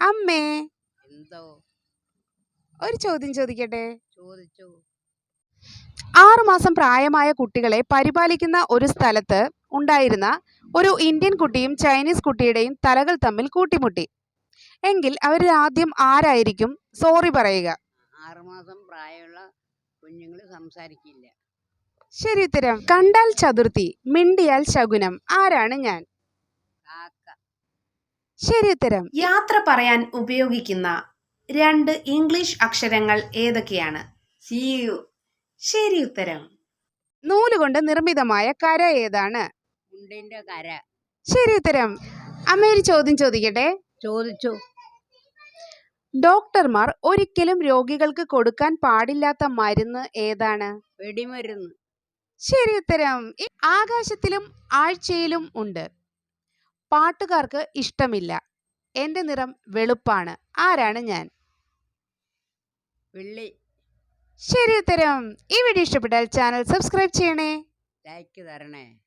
അമ്മേ. എന്തോ? ഒരു ചോദ്യം ചോദിക്കട്ടെ? ചോദിച്ചു. ആറുമാസം പ്രായമായ കുട്ടികളെ പരിപാലിക്കുന്ന ഒരു സ്ഥലത്ത് ഉണ്ടായിരുന്ന ഒരു ഇന്ത്യൻ കുട്ടിയും ചൈനീസ് കുട്ടിയുടെയും തലകൾ തമ്മിൽ കൂട്ടിമുട്ടി. എങ്കിൽ അവരിൽ ആദ്യം ആരായിരിക്കും? സോറി പറയുക. ആറുമാസം പ്രായമുള്ള കുഞ്ഞുങ്ങൾ സംസാരിക്കില്ല. ശരി ഉത്തരം. കണ്ടാൽ ചതുർത്ഥി മിണ്ടിയാൽ ശകുനം. ആരാണ് ഞാൻ? കാക്ക. ശരി ഉത്തരം യാത്ര പറയാൻ ഉപയോഗിക്കുന്ന രണ്ട് ഇംഗ്ലീഷ് അക്ഷരങ്ങൾ ഏതൊക്കെയാണ്? യു ശരി ഉത്തരം നൂലുകൊണ്ട് നിർമ്മിതമായ കര ഏതാണ്? മുണ്ടിന്റെ കര. ശരി ഉത്തരം അമ്മ ഒരു ചോദ്യം ചോദിക്കട്ടെ? ചോദിച്ചു. ഡോക്ടർമാർ ഒരിക്കലും രോഗികൾക്ക് കൊടുക്കാൻ പാടില്ലാത്ത മരുന്ന് ഏതാണ്? വെടിമരുന്ന്. ശരി ഉത്തരം ആകാശത്തിലും ആഴ്ചയിലും ഉണ്ട്. പാട്ടുകാർക്ക് ഇഷ്ടമില്ല. എന്റെ നിറം വെളുപ്പാണ്. ആരാണ് ഞാൻ? വെള്ളി. ശരി ഉത്തരം. ഈ വീഡിയോ ഇഷ്ടപ്പെട്ടാൽ ചാനൽ സബ്സ്ക്രൈബ് ചെയ്യണേ. ലൈക്ക് തരണേ.